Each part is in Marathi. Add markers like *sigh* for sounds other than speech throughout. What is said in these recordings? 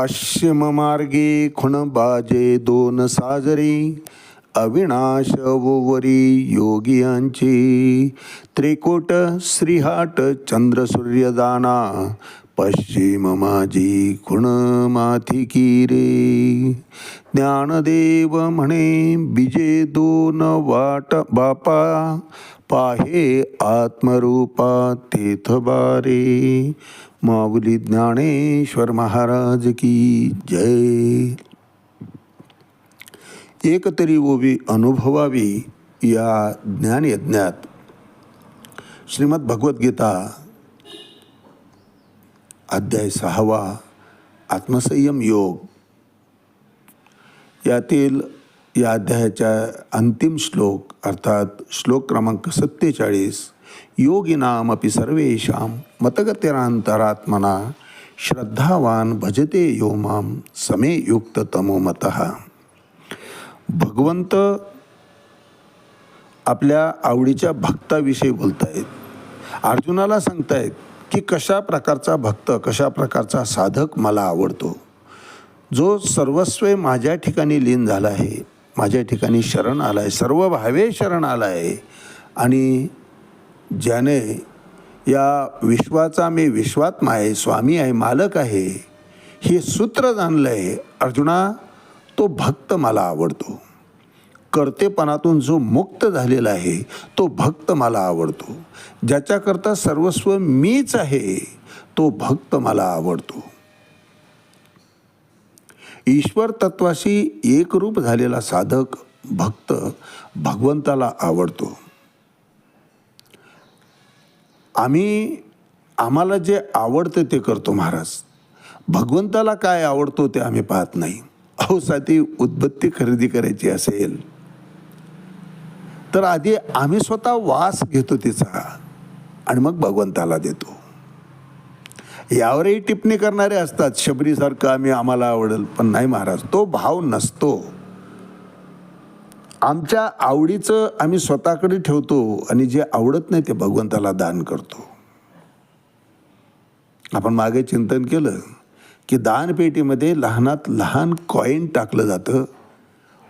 पश्चिम मार्गे खुण बाजे दोन साजरी अविनाश वोवरी योगियांची. त्रिकोट श्रीहाट चंद्र सूर्यदाना पश्चिम माझी खुण माथिकी रे. ज्ञानदेव म्हणे बिजे दोन वाट बापा पाहे आत्मरूपा तेथ बारे माऊली ज्ञानेश्वर महाराज की जय। एकतरी ओवी अनुभवावी या ज्ञानयज्ञात। श्रीमद भगवद्गीता अध्याय सहावा आत्मसंयम योग। यातील या अध्यायाच्या अंतिम श्लोक अर्थात श्लोक क्रमांक सत्तेचाळीस योगिनामपि सर्वेषां मतगतिरांतरात्मना श्रद्धावान भजते यो माम समे युक्त तमोमत भगवंत आपल्या आवडीच्या भक्ताविषयी बोलतायत. अर्जुनाला सांगतायत की कशा प्रकारचा भक्त कशा प्रकारचा साधक मला आवडतो. जो सर्वस्वे माझ्या ठिकाणी लीन झाला आहे. माझ्या ठिकाणी शरण आला आहे सर्व भावे शरण आला आहे आणि ज्याने या विश्वाचा मी विश्वात्मा आहे स्वामी आहे मालक आहे हे सूत्र जाणलं आहे अर्जुना तो भक्त मला आवडतो. कर्तेपणातून जो मुक्त झालेला आहे तो भक्त मला आवडतो. ज्याच्याकरता सर्वस्व मीच आहे तो भक्त मला आवडतो. ईश्वर तत्वाशी एकरूप झालेला साधक भक्त भगवंताला आवडतो. आम्ही आम्हाला जे आवडतं ते करतो महाराज. भगवंताला काय आवडतो ते आम्ही पाहत नाही. अहो साठी उदबत्ती खरेदी करायची असेल तर आधी आम्ही स्वतः वास घेतो तिचा आणि मग भगवंताला देतो. यावरही टिप्पणी करणारे असतात. शबरीसारखं आम्ही आम्हाला आवडेल. पण नाही महाराज तो भाव नसतो. आमच्या आवडीचं आम्ही स्वतःकडे ठेवतो आणि जे आवडत नाही ते भगवंताला दान करतो. आपण मागे चिंतन केलं की दानपेटीमध्ये लहानात लहान कॉईन टाकलं जातं.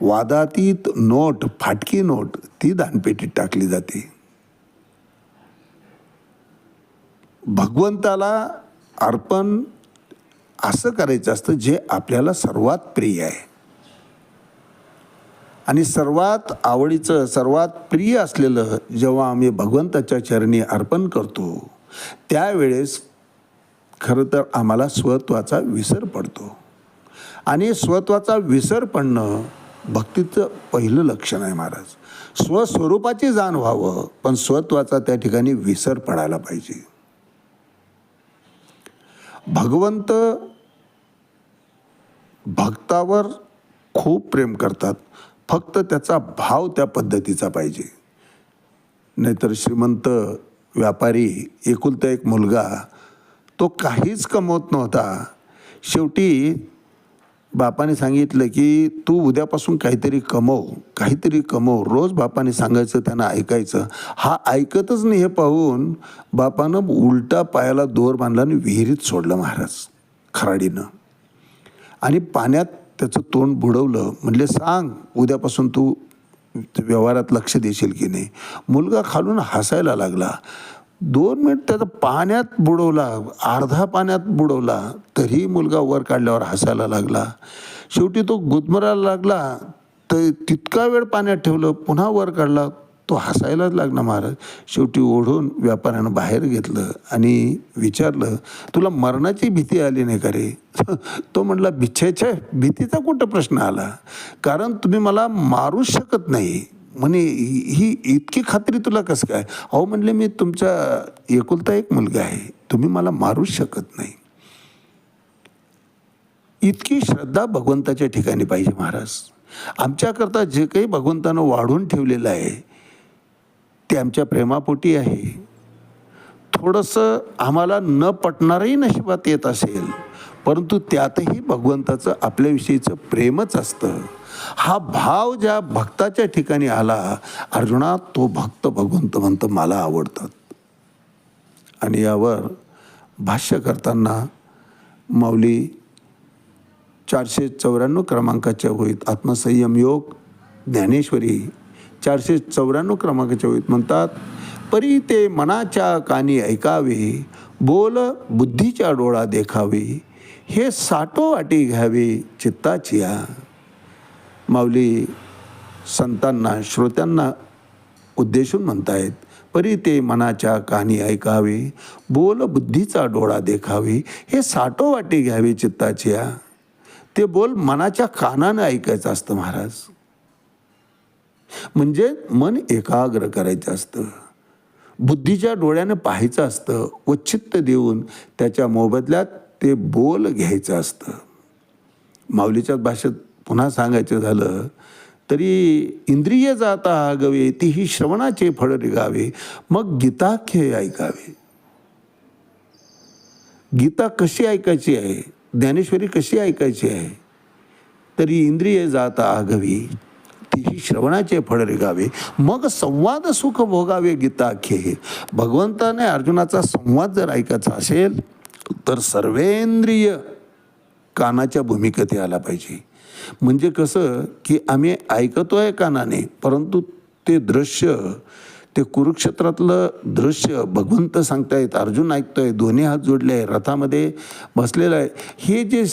वादातीत नोट फाटकी नोट ती दानपेटीत टाकली जाते. भगवंताला अर्पण असं करायचं असतं जे आपल्याला सर्वात प्रिय आहे. आणि सर्वात आवडीचं सर्वात प्रिय असलेलं जेव्हा आम्ही भगवंताच्या चरणी अर्पण करतो त्यावेळेस खरं तर आम्हाला स्वत्वाचा विसर पडतो. आणि स्वत्वाचा विसर पडणं भक्तीचं पहिलं लक्षण आहे महाराज. स्वस्वरूपाची जाण व्हावं पण स्वत्वाचा त्या ठिकाणी विसर पडायला पाहिजे. भगवंत भक्तावर खूप प्रेम करतात. फक्त त्याचा भाव त्या पद्धतीचा पाहिजे. नाहीतर श्रीमंत व्यापारी एकुलता एक मुलगा तो काहीच कमवत नव्हता. शेवटी बापाने सांगितलं की तू उद्यापासून काहीतरी कमव काहीतरी कमव. रोज बापाने सांगायचं त्यांना ऐकायचं. हा ऐकतच नाही हे पाहून बापानं उलटा पायाला दोर बांधला आणि विहिरीत सोडलं महाराज खराडीनं. आणि पाण्यात त्याचं तोंड बुडवलं. म्हटले सांग उद्यापासून तू व्यवहारात लक्ष देशील की नाही? मुलगा खालून हसायला लागला. दोन मिनिट त्याचा पाण्यात बुडवला अर्धा पाण्यात बुडवला तरी मुलगा वर काढल्यावर हसायला लागला. शेवटी तो गुदमरायला लागला तर तितका वेळ पाण्यात ठेवलं पुन्हा वर काढला तो हसायलाच लागला महाराज. शेवटी ओढून व्यापाऱ्यानं बाहेर घेतलं आणि विचारलं तुला मरणाची भीती आली नाही का रे? *laughs* तो म्हणला भिच्छेच्या भीतीचा कुठं प्रश्न आला? कारण तुम्ही मला मारूच शकत नाही. म्हणे ही इतकी खात्री तुला कसं काय? अहो म्हणले मी तुमचा एकुलता एक मुलगा आहे. तुम्ही मला मारूच शकत नाही. इतकी श्रद्धा भगवंताच्या ठिकाणी पाहिजे महाराज. आमच्याकरता जे काही भगवंतानं वाढून ठेवलेलं आहे ते आमच्या प्रेमापोटी आहे. थोडंसं आम्हाला न पटणारही नशिबात येत असेल परंतु त्यातही भगवंताचं आपल्याविषयीचं प्रेमच असतं. हा भाव ज्या भक्ताच्या ठिकाणी आला अर्जुना तो भक्त भगवंत म्हणतो मला आवडतात. आणि यावर भाष्य करताना माऊली चारशे चौऱ्याण्णव क्रमांकाच्या होईत आत्मसंयम योग ज्ञानेश्वरी चारशे चौऱ्याण्णव क्रमांकाच्या होईत म्हणतात परी ते मनाच्या कानी ऐकावे बोल बुद्धीच्या डोळा देखावे हे साठो वाटी घ्यावे चित्ताचिया माऊली संतांना श्रोत्यांना उद्देशून म्हणतायत परी ते मनाच्या कहाणी ऐकावे बोल बुद्धीचा डोळा देखावे हे साठो वाटी घ्यावे चित्ताचिया ते बोल मनाच्या कानानं ऐकायचं असतं महाराज. म्हणजे मन एकाग्र करायचं असतं. बुद्धीच्या डोळ्यानं पाहायचं असतं व चित्त देऊन त्याच्या मोबदल्यात ते बोल घ्यायचं असतं. माऊलीच्या भाषेत पुन्हा सांगायचं झालं तरी इंद्रिय जाता आगवे तीही श्रवणाचे फळ रिगावे मग गीताख्य ऐकावे. गीता कशी ऐकायची आहे? ज्ञानेश्वरी कशी ऐकायची आहे? तरी इंद्रिय जाता आगवी तीही श्रवणाचे फळ रिगावे मग संवाद सुख भोगावे गीताख्य हे भगवंताने अर्जुनाचा संवाद जर ऐकायचा असेल तर सर्वेंद्रिय कानाच्या भूमिकेत यायला पाहिजे. म्हणजे कसं की आम्ही ऐकतो आहे कानाने परंतु ते दृश्य ते कुरुक्षेत्रातलं दृश्य भगवंत सांगतायत अर्जुन ऐकतोय दोन्ही हात जोडले आहे रथामध्ये बसलेलं आहे. हे जे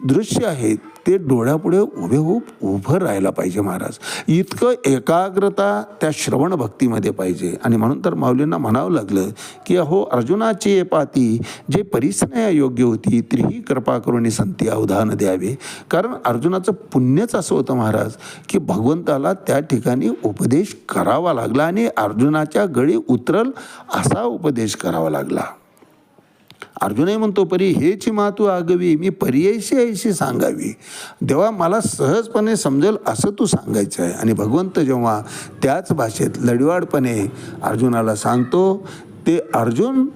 दृश्य आहे ते डोळ्यापुढे उभे होऊप उभं राहायला पाहिजे महाराज. इतकं एकाग्रता त्या श्रवण भक्तीमध्ये पाहिजे. आणि म्हणून तर माऊलींना म्हणावं लागलं की अहो अर्जुनाची पाती जे परिसनया योग्य होती तीही कृपा करून संती अवधान द्यावे. कारण अर्जुनाचं पुण्यच असं होतं महाराज की भगवंताला त्या ठिकाणी उपदेश करावा लागला आणि अर्जुनाच्या गळी उतरल असा उपदेश करावा लागला. अर्जुनही म्हणतो परी हेची मातू आगवी मी पर्यायशी ऐशी सांगावी. तेव्हा मला सहजपणे समजेल असं तू सांगायचं आहे आणि भगवंत जेव्हा त्याच भाषेत लढवाडपणे अर्जुनाला सांगतो ते अर्जुन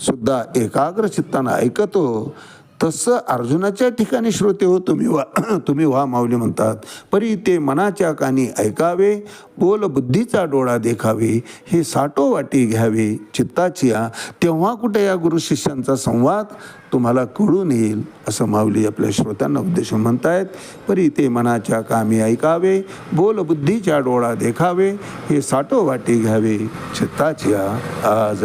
सुद्धा एकाग्र चित्तानं ऐकतो. तसं अर्जुनाच्या ठिकाणी श्रोते हो तुम्ही वा *clears throat* तुम्ही व्हा माऊली म्हणतात. परी ते मनाच्या कानी ऐकावे बोल बुद्धीचा डोळा देखावे हे साटो वाटी घ्यावे चित्ताचिया तेव्हा कुठे या गुरु शिष्यांचा संवाद? तुम्हाला कळून येईल असं माऊली आपल्या श्रोत्यांना उद्देशून म्हणतायत. परी ते मनाच्या कामी ऐकावे बोल बुद्धीच्या डोळा देखावे हे साठोवाटी घ्यावे चित्ताचिया आज